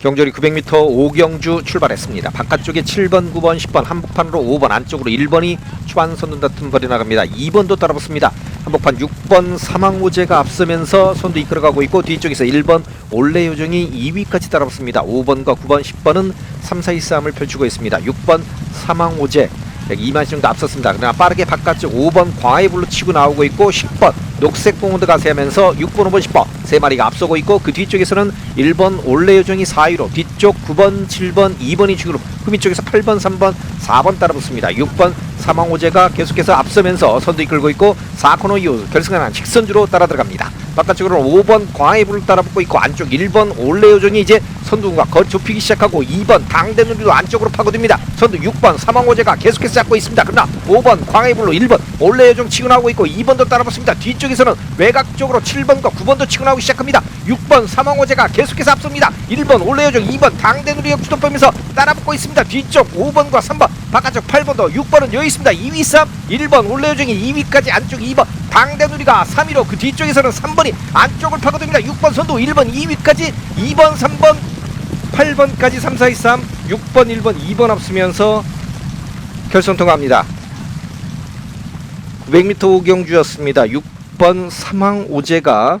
경절이 900m 오경주 출발했습니다. 바깥쪽에 7번, 9번, 10번, 한복판으로 5번, 안쪽으로 1번이 초반 선두 다툼 벌이 나갑니다. 2번도 따라붙습니다. 한복판 6번 사망호재가 앞서면서 선두 이끌어가고 있고 뒤쪽에서 1번 올레요정이 2위까지 따라붙습니다. 5번과 9번, 10번은 3, 4, 2 싸움을 펼치고 있습니다. 6번 사망호재 2만 시 정도 앞섰습니다. 그러나 빠르게 바깥쪽 5번 과외불로 치고 나오고 있고 10번 녹색 봉우드 가 세면서 6번, 5번, 10번 세 마리가 앞서고 있고 그 뒤쪽에서는 1번 올레요정이 4위로 뒤쪽 9번, 7번, 2번이 지금 그 밑쪽에서 8번, 3번, 4번 따라붙습니다. 6번 사망호재가 계속해서 앞서면서 선두 이끌고 있고 4코너 이후 결승하는 직선주로 따라 들어갑니다. 바깥쪽으로는 5번 과외불을 따라붙고 있고 안쪽 1번 올레요정이 이제 선두가 거리 좁히기 시작하고 2번 당대누리도 안쪽으로 파고듭니다. 선두 6번 사망호재가 계속해서 잡고 있습니다. 그러나 5번 광해불로 1번 올레요정 치고 나오고 있고 2번도 따라붙습니다. 뒤쪽에서는 외곽 쪽으로 7번과 9번도 치고 나오기 시작합니다. 6번 사망호재가 계속해서 앞섭니다. 1번 올레요정 2번 당대누리 역주도범에서 따라붙고 있습니다. 뒤쪽 5번과 3번 바깥쪽 8번도 6번은 여기 있습니다. 2위 싸움 1번 올레요정이 2위까지 안쪽 2번 당대누리가 3위로 그 뒤쪽에서는 3번이 안쪽을 파고듭니다. 6번 선두 1번 2위까지 2번 3번 8번까지 3, 4, 2, 3 6번 1번 2번 앞서면서 결선 통과합니다. 900m 오경주였습니다. 6번 사망 오제가